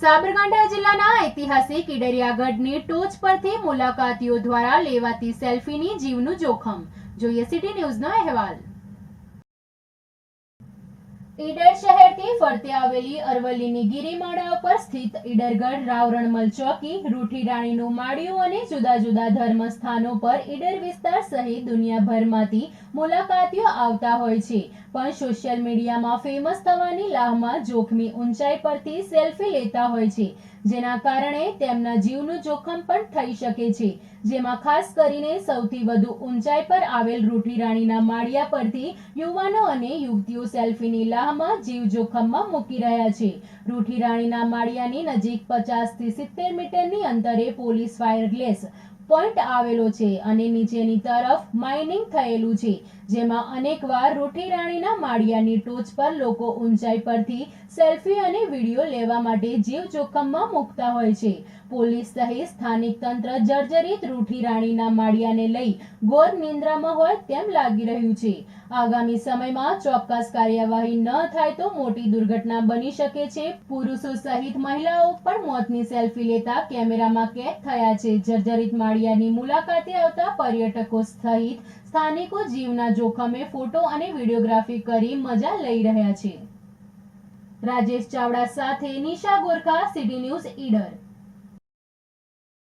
સાબરકાંઠા જિલ્લાના ઐતિહાસિક ઈડરિયાગઢની ટોચ પરથી મુલાકાતીઓ દ્વારા લેવાતી સેલ્ફીની જીવનું જોખમ. જોઈએ સિટી ન્યૂઝનો અહેવાલ. ઈડર શહેરથી ફરતે આવેલી અરવલ્લીની ગિરિમાળા ઉપર સ્થિત ઈડરગઢ રાવરણમલ ચોકી, રૂઠી રાણીનું માળિયું અને જુદા જુદા ધર્મ સ્થાનો પર ઈડર વિસ્તાર સહિત દુનિયાભરમાંથી મુલાકાતીઓ આવતા હોય છે. પણ સોશિયલ મીડિયામાં ફેમસ થવાની લાહમાં જોખમી ઊંચાઈ પરથી સેલ્ફી લેતા હોય છે, જેના કારણે તેમના જીવનું જોખમ પણ થઈ શકે છે. જેમાં ખાસ કરીને સૌથી વધુ ઊંચાઈ પર આવેલ રૂઠી રાણીના માળિયા પરથી યુવાનો અને યુવતીઓ સેલ્ફીની લાહમાં જીવ જોખમમાં મૂકી રહ્યા છે. રૂઠી રાણીના માળિયાની નજીક પચાસથી સિત્તેર મીટરની અંતરે પોલીસ ફાયર ગ્લેસ પોઈન્ટ આવેલો છે અને નીચેની તરફ માઇનિંગ થયેલું છે. જેમાં અનેકવાર રૂઠી રાણીના માળિયાની ટોચ પર લોકો ઊંચાઈ પરથી સેલ્ફી અને વીડિયો લેવા માટે જીવ જોખમમાં મૂકતા હોય છે. પોલીસ સહિત સ્થાનિક તંત્ર જર્જરિત રૂઠી રાણીના માળિયાને લઈ ગોર નિંદ્રામાં હોય તેમ લાગી રહ્યું છે. આગામી સમયમાં ચોક્કસ કાર્યવાહી ન થાય તો મોટી દુર્ઘટના બની શકે છે. પુરુષો સહિત મહિલાઓ પણ મોતની સેલ્ફી લેતા કેમેરામાં કેદ થયા છે. જર્જરિત માળિયાની મુલાકાતે આવતા પર્યટકો સહિત સ્થાનિકો જીવના જોખમે ફોટો અને વિડીયોગ્રાફી કરી મજા લઈ રહ્યા છે. રાજેશ ચાવડા સાથે નિશા ગોરખા, સિટી ન્યૂઝ, ઈડર.